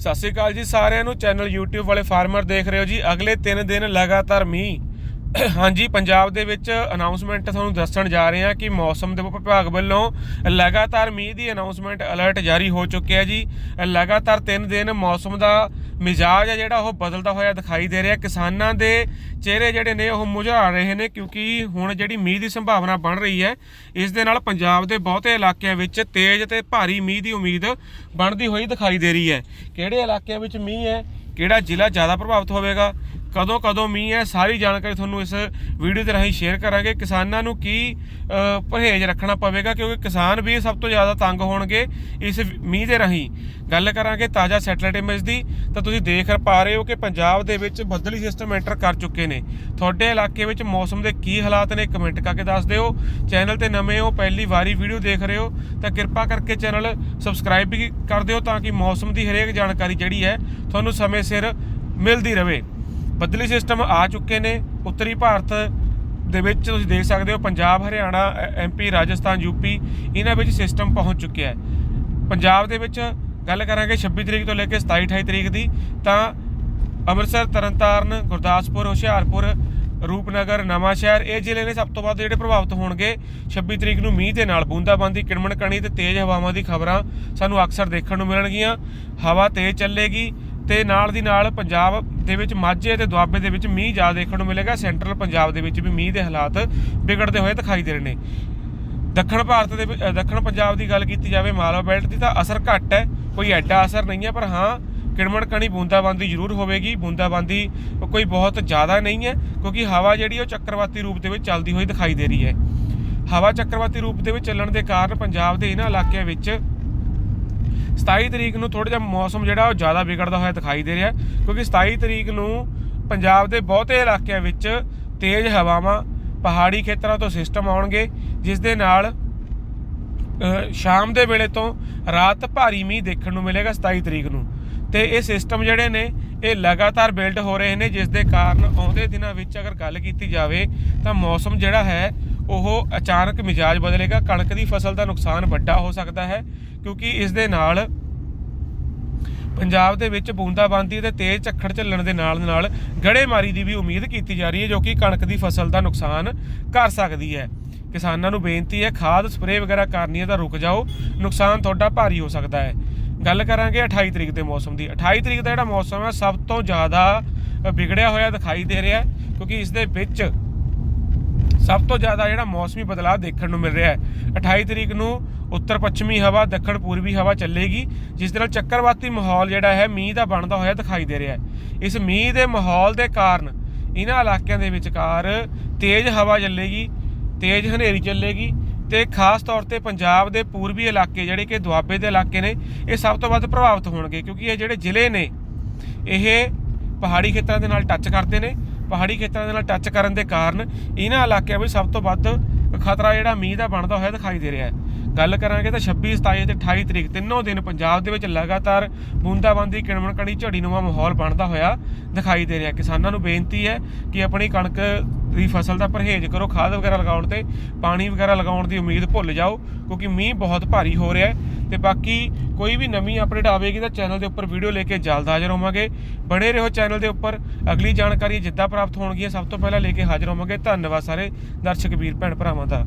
ਸਤਿ ਸ਼੍ਰੀ ਅਕਾਲ ਜੀ ਸਾਰਿਆਂ ਨੂੰ। ਚੈਨਲ YouTube ਵਾਲੇ ਫਾਰਮਰ ਦੇਖ ਰਹੇ ਹੋ ਜੀ। ਅਗਲੇ 3 ਦਿਨ ਲਗਾਤਾਰ ਮੀਂਹ। ਹਾਂਜੀ, ਪੰਜਾਬ ਦੇ ਵਿੱਚ ਅਨਾਉਂਸਮੈਂਟ ਤੁਹਾਨੂੰ ਦੱਸਣ ਜਾ ਰਹੇ ਹਾਂ ਕਿ ਮੌਸਮ ਦੇ ਵਿਭਾਗ ਵੱਲੋਂ ਲਗਾਤਾਰ ਮੀਂਹ ਦੀ ਅਨਾਉਂਸਮੈਂਟ ਅਲਰਟ ਜਾਰੀ ਹੋ ਚੁੱਕਿਆ ਜੀ। ਲਗਾਤਾਰ 3 ਦਿਨ ਮੌਸਮ ਦਾ ਮਿਜਾਜ ਹੈ ਜਿਹੜਾ ਉਹ ਬਦਲਦਾ ਹੋਇਆ ਦਿਖਾਈ ਦੇ ਰਿਹਾ। ਕਿਸਾਨਾਂ ਦੇ ਚਿਹਰੇ ਜਿਹੜੇ ਨੇ ਉਹ ਮੁਝਾ ਰਹੇ ਨੇ ਕਿਉਂਕਿ ਹੁਣ ਜਿਹੜੀ ਮੀਂਹ ਦੀ ਸੰਭਾਵਨਾ ਬਣ ਰਹੀ ਹੈ, ਇਸ ਦੇ ਨਾਲ ਪੰਜਾਬ ਦੇ ਬਹੁਤੇ ਇਲਾਕਿਆਂ ਵਿੱਚ ਤੇਜ਼ ਤੇ ਭਾਰੀ ਮੀਂਹ ਦੀ ਉਮੀਦ ਬਣਦੀ ਹੋਈ ਦਿਖਾਈ ਦੇ ਰਹੀ ਹੈ। ਕਿਹੜੇ ਇਲਾਕਿਆਂ ਵਿੱਚ ਮੀਂਹ ਹੈ, ਕਿਹੜਾ ਜ਼ਿਲ੍ਹਾ ਜ਼ਿਆਦਾ ਪ੍ਰਭਾਵਿਤ ਹੋਵੇਗਾ ਕਦੋਂ ਕਦੋਂ ਮੀਂਹ ਹੈ, ਸਾਰੀ ਜਾਣਕਾਰੀ ਤੁਹਾਨੂੰ ਇਸ ਵੀਡੀਓ ਦੇ ਰਾਹੀਂ ਸ਼ੇਅਰ ਕਰਾਂਗੇ। ਕਿਸਾਨਾਂ ਨੂੰ ਕੀ ਪਰਹੇਜ਼ ਰੱਖਣਾ ਪਵੇਗਾ? ਕਿਉਂਕਿ ਕਿਸਾਨ ਵੀ ਸਭ ਤੋਂ ਜ਼ਿਆਦਾ ਤੰਗ ਹੋਣਗੇ ਇਸ ਮੀਂਹ ਦੇ ਰਾਹੀਂ। ਗੱਲ ਕਰਾਂਗੇ ਤਾਜ਼ਾ ਸੈਟਲਾਈਟ ਇਮੇਜ ਦੀ। ਤਾਂ ਤੁਸੀਂ ਦੇਖ ਪਾ ਰਹੇ ਹੋ ਕਿ ਪੰਜਾਬ ਦੇ ਵਿੱਚ ਬੱਦਲੀ ਸਿਸਟਮ ਐਂਟਰ ਕਰ ਚੁੱਕੇ ਨੇ। ਤੁਹਾਡੇ ਇਲਾਕੇ ਵਿੱਚ ਮੌਸਮ ਦੇ ਕੀ ਹਾਲਾਤ ਨੇ ਕਮੈਂਟ ਕਰਕੇ ਦੱਸ ਦਿਓ। ਚੈਨਲ ਤੇ ਨਵੇਂ ਹੋ, ਪਹਿਲੀ ਵਾਰੀ ਵੀਡੀਓ ਦੇਖ ਰਹੇ ਹੋ, ਤਾਂ ਕਿਰਪਾ ਕਰਕੇ ਚੈਨਲ ਸਬਸਕ੍ਰਾਈਬ ਵੀ ਕਰ ਦਿਓ ਤਾਂ ਕਿ ਮੌਸਮ ਦੀ ਹਰੇਕ ਜਾਣਕਾਰੀ ਜਿਹੜੀ ਹੈ, ਤੁਹਾਨੂੰ ਸਮੇਂ ਸਿਰ ਮਿਲਦੀ ਰਹੇ। ਬਦਲੀ ਸਿਸਟਮ ਆ ਚੁੱਕੇ ਨੇ। ਉੱਤਰੀ ਭਾਰਤ ਦੇ ਵਿੱਚ ਤੁਸੀਂ ਦੇਖ ਸਕਦੇ ਹੋ, ਪੰਜਾਬ, ਹਰਿਆਣਾ ਐਮਪੀ ਰਾਜਸਥਾਨ ਯੂਪੀ ਇਹਨਾਂ ਵਿੱਚ ਸਿਸਟਮ ਪਹੁੰਚ ਚੁੱਕਿਆ ਹੈ। ਪੰਜਾਬ ਦੇ ਵਿੱਚ ਗੱਲ ਕਰਾਂਗੇ 26 ਤਰੀਕ ਤੋਂ ਲੈ ਕੇ 27 28 ਤਰੀਕ ਦੀ, ਤਾਂ ਅੰਮ੍ਰਿਤਸਰ, ਤਰਨਤਾਰਨ, ਗੁਰਦਾਸਪੁਰ, ਹੁਸ਼ਿਆਰਪੁਰ, ਰੂਪਨਗਰ ਨਵਾਂ ਸ਼ਹਿਰ ਇਹ ਜ਼ਿਲ੍ਹੇ ਨੇ ਸਭ ਤੋਂ ਵੱਧ ਜਿਹੜੇ ਪ੍ਰਭਾਵਿਤ ਹੋਣਗੇ। 26 ਤਰੀਕ ਨੂੰ ਮੀਂਹ ਦੇ ਨਾਲ ਬੂੰਦਾਬਾਂਦੀ ਕਿਣਮਣ ਕਣੀ ਤੇ ਤੇਜ਼ ਹਵਾਵਾਂ ਦੀ ਖਬਰਾਂ ਸਾਨੂੰ ਅਕਸਰ ਦੇਖਣ ਨੂੰ ਮਿਲਣਗੀਆਂ। ਹਵਾ ਤੇਜ਼ ਚੱਲੇਗੀ ਤੇ ਨਾਲ ਦੀ ਨਾਲ ਪੰਜਾਬ ਦੇ ਵਿੱਚ ਮਾਝੇ ਤੇ ਦੁਆਬੇ ਦੇ ਵਿੱਚ ਮੀਂਹ ਜ਼ਿਆਦਾ ਦੇਖਣ ਨੂੰ ਮਿਲੇਗਾ। ਸੈਂਟਰਲ ਪੰਜਾਬ ਦੇ ਵਿੱਚ ਵੀ ਮੀਂਹ ਦੇ ਹਾਲਾਤ ਵਿਗੜਦੇ ਹੋਏ ਦਿਖਾਈ ਦੇ ਰਹੇ ਨੇ। ਦੱਖਣ ਭਾਰਤ ਦੇ ਦੱਖਣ ਪੰਜਾਬ ਦੀ ਗੱਲ ਕੀਤੀ ਜਾਵੇ ਮਾਲਵਾ ਬੈਲਟ ਦੀ ਤਾਂ ਅਸਰ ਘੱਟ ਹੈ। ਕੋਈ ਐਡਾ ਅਸਰ ਨਹੀਂ ਹੈ, ਪਰ ਹਾਂ ਕਿਣਮਣ ਕਣੀ ਬੂੰਦਾਬਾਂਦੀ ਜ਼ਰੂਰ ਹੋਵੇਗੀ। ਬੂੰਦਾਬਾਂਦੀ ਕੋਈ ਬਹੁਤ ਜ਼ਿਆਦਾ ਨਹੀਂ ਹੈ, ਕਿਉਂਕਿ ਹਵਾ ਜਿਹੜੀ ਉਹ ਚੱਕਰਵਾਤੀ ਰੂਪ ਦੇ ਵਿੱਚ ਚੱਲਦੀ ਹੋਈ ਦਿਖਾਈ ਦੇ ਰਹੀ ਹੈ। ਹਵਾ ਚੱਕਰਵਾਤੀ ਰੂਪ ਦੇ ਵਿੱਚ ਚੱਲਣ ਦੇ ਕਾਰਨ ਪੰਜਾਬ ਦੇ ਇਹਨਾਂ ਇਲਾਕਿਆਂ ਵਿੱਚ 27 ਤਰੀਕ ਨੂੰ ਥੋੜਾ ਜਿਹਾ ਮੌਸਮ ਜਿਹੜਾ ਉਹ ਜ਼ਿਆਦਾ ਵਿਗੜਦਾ ਹੋਇਆ ਦਿਖਾਈ ਦੇ ਰਿਹਾ ਕਿਉਂਕਿ 27 ਤਰੀਕ ਨੂੰ ਪੰਜਾਬ ਦੇ ਬਹੁਤੇ ਇਲਾਕਿਆਂ ਵਿੱਚ ਤੇਜ਼ ਹਵਾਵਾਂ, ਪਹਾੜੀ ਖੇਤਰਾਂ ਤੋਂ ਸਿਸਟਮ ਆਉਣਗੇ, ਜਿਸ ਦੇ ਨਾਲ ਸ਼ਾਮ ਦੇ ਵੇਲੇ ਤੋਂ ਰਾਤ ਭਾਰੀ ਮੀਂਹ ਦੇਖਣ ਨੂੰ ਮਿਲੇਗਾ 27 ਤਰੀਕ ਨੂੰ। ਤੇ ਇਹ ਸਿਸਟਮ ਜਿਹੜੇ ਨੇ, ਇਹ ਲਗਾਤਾਰ ਬਿਲਡ ਹੋ ਰਹੇ ਨੇ, ਜਿਸ ਦੇ ਕਾਰਨ ਆਉਂਦੇ ਦਿਨਾਂ ਵਿੱਚ ਅਗਰ ਗੱਲ ਕੀਤੀ ਜਾਵੇ ਤਾਂ ਮੌਸਮ ਜਿਹੜਾ ਹੈ ਉਹ ਅਚਾਨਕ ਮਿਜਾਜ ਬਦਲੇਗਾ, ਕਣਕ ਦੀ ਫਸਲ ਦਾ ਨੁਕਸਾਨ ਵੱਡਾ ਹੋ ਸਕਦਾ ਹੈ, ਕਿਉਂਕਿ ਇਸ ਦੇ ਨਾਲ ਪੰਜਾਬ ਦੇ ਵਿੱਚ ਬੂੰਦਾਬਾਂਦੀ ਤੇ ਤੇਜ਼ ਝੱਖੜ ਚੱਲਣ ਦੇ ਨਾਲ ਨਾਲ ਗੜੇਮਾਰੀ ਦੀ ਵੀ ਉਮੀਦ ਕੀਤੀ ਜਾ ਰਹੀ ਹੈ, ਜੋ ਕਿ ਕਣਕ ਦੀ ਫਸਲ ਦਾ ਨੁਕਸਾਨ ਕਰ ਸਕਦੀ ਹੈ। ਕਿਸਾਨਾਂ ਨੂੰ ਬੇਨਤੀ ਹੈ, ਖਾਦ, ਸਪਰੇਅ ਵਗੈਰਾ ਕਰਨੀ ਹੈ ਤਾਂ ਰੁਕ ਜਾਓ, ਨੁਕਸਾਨ ਤੁਹਾਡਾ ਭਾਰੀ ਹੋ ਸਕਦਾ ਹੈ। ਗੱਲ ਕਰਾਂਗੇ 28 ਤਰੀਕ ਦੇ ਮੌਸਮ ਦੀ। 28 ਤਰੀਕ ਦਾ ਜਿਹੜਾ ਮੌਸਮ ਹੈ, ਸਭ ਤੋਂ ਜ਼ਿਆਦਾ ਵਿਗੜਿਆ ਹੋਇਆ ਦਿਖਾਈ ਦੇ ਰਿਹਾ ਕਿਉਂਕਿ ਇਸ ਦੇ ਵਿੱਚ ਸਭ ਤੋਂ ਜ਼ਿਆਦਾ ਜਿਹੜਾ ਮੌਸਮੀ ਬਦਲਾਅ ਦੇਖਣ ਨੂੰ ਮਿਲ ਰਿਹਾ ਹੈ। 28 ਤਰੀਕ ਨੂੰ ਉੱਤਰ ਪੱਛਮੀ ਹਵਾ, ਦੱਖਣ ਪੂਰਬੀ ਹਵਾ ਚੱਲੇਗੀ, ਜਿਸ ਦੇ ਨਾਲ ਚੱਕਰਵਾਤੀ ਮਾਹੌਲ ਜਿਹੜਾ ਹੈ, ਮੀਂਹ ਦਾ ਬਣਦਾ ਹੋਇਆ ਦਿਖਾਈ ਦੇ ਰਿਹਾ ਹੈ। ਇਸ ਮੀਂਹ ਦੇ ਮਾਹੌਲ ਦੇ ਕਾਰਨ ਇਹਨਾਂ ਇਲਾਕਿਆਂ ਦੇ ਵਿਚਕਾਰ ਤੇਜ਼ ਹਵਾ ਚੱਲੇਗੀ, ਤੇਜ਼ ਹਨੇਰੀ ਚੱਲੇਗੀ ਤੇ ਖਾਸ ਤੌਰ ਤੇ ਪੰਜਾਬ ਦੇ ਪੂਰਬੀ ਇਲਾਕੇ ਜਿਹੜੇ ਕਿ ਦੁਆਬੇ ਦੇ ਇਲਾਕੇ ਨੇ, ਇਹ ਸਭ ਤੋਂ ਵੱਧ ਪ੍ਰਭਾਵਿਤ ਹੋਣਗੇ ਕਿਉਂਕਿ ਇਹ ਜਿਹੜੇ ਜ਼ਿਲ੍ਹੇ ਨੇ, ਇਹ ਪਹਾੜੀ ਖੇਤਰਾਂ ਦੇ ਨਾਲ ਟੱਚ ਕਰਦੇ ਨੇ ਪਹਾੜੀ ਖੇਤਰਾਂ ਦੇ ਨਾਲ ਟੱਚ ਕਰਨ ਦੇ ਕਾਰਨ ਇਹਨਾਂ ਇਲਾਕਿਆਂ ਵਿੱਚ ਸਭ ਤੋਂ ਵੱਧ ਖਤਰਾ ਜਿਹੜਾ ਮੀਂਹ ਦਾ ਬਣਦਾ ਹੋਇਆ ਦਿਖਾਈ ਦੇ ਰਿਹਾ ਹੈ। ਗੱਲ ਕਰਾਂਗੇ ਤਾਂ 26 27 ਤੇ 28 ਤਰੀਕ ਤਿੰਨੋਂ ਦਿਨ ਪੰਜਾਬ ਦੇ ਵਿੱਚ ਲਗਾਤਾਰ ਬੂੰਦਾਬਾਂਦੀ ਕਿਣਮਣ ਕਣੀ ਝੜੀ ਨੂੰਮਾ ਮਾਹੌਲ ਬਣਦਾ ਹੋਇਆ ਦਿਖਾਈ ਦੇ ਰਿਹਾ। ਕਿਸਾਨਾਂ ਨੂੰ ਬੇਨਤੀ ਹੈ ਕਿ ਆਪਣੀ ਕਣਕ ਦੀ ਫਸਲ ਦਾ ਪਰਹੇਜ਼ ਕਰੋ, ਖਾਦ ਵਗੈਰਾ ਲਗਾਉਣ ਤੇ ਪਾਣੀ ਵਗੈਰਾ ਲਗਾਉਣ ਦੀ ਉਮੀਦ ਭੁੱਲ ਜਾਓ, ਕਿਉਂਕਿ ਮੀਂਹ ਬਹੁਤ ਭਾਰੀ ਹੋ ਰਿਹਾ ਹੈ। ਤੇ ਬਾਕੀ ਕੋਈ ਵੀ ਨਵੀਂ ਅਪਡੇਟ ਆਵੇਗੀ ਤਾਂ ਚੈਨਲ ਦੇ ਉੱਪਰ ਵੀਡੀਓ ਲੈ ਕੇ ਜਲਦ ਹਾਜ਼ਰ ਹੋਵਾਂਗੇ। ਬਣੇ ਰਹੋ ਚੈਨਲ ਦੇ ਉੱਪਰ। ਅਗਲੀ ਜਾਣਕਾਰੀ ਜਿੱਦਾਂ ਪ੍ਰਾਪਤ ਹੋਣਗੀਆਂ ਸਭ ਤੋਂ ਪਹਿਲਾਂ ਲੈ ਕੇ ਹਾਜ਼ਰ ਹੋਵਾਂਗੇ। ਧੰਨਵਾਦ ਸਾਰੇ ਦਰਸ਼ਕ, ਵੀਰ, ਭੈਣ ਭਰਾਵਾਂ ਦਾ।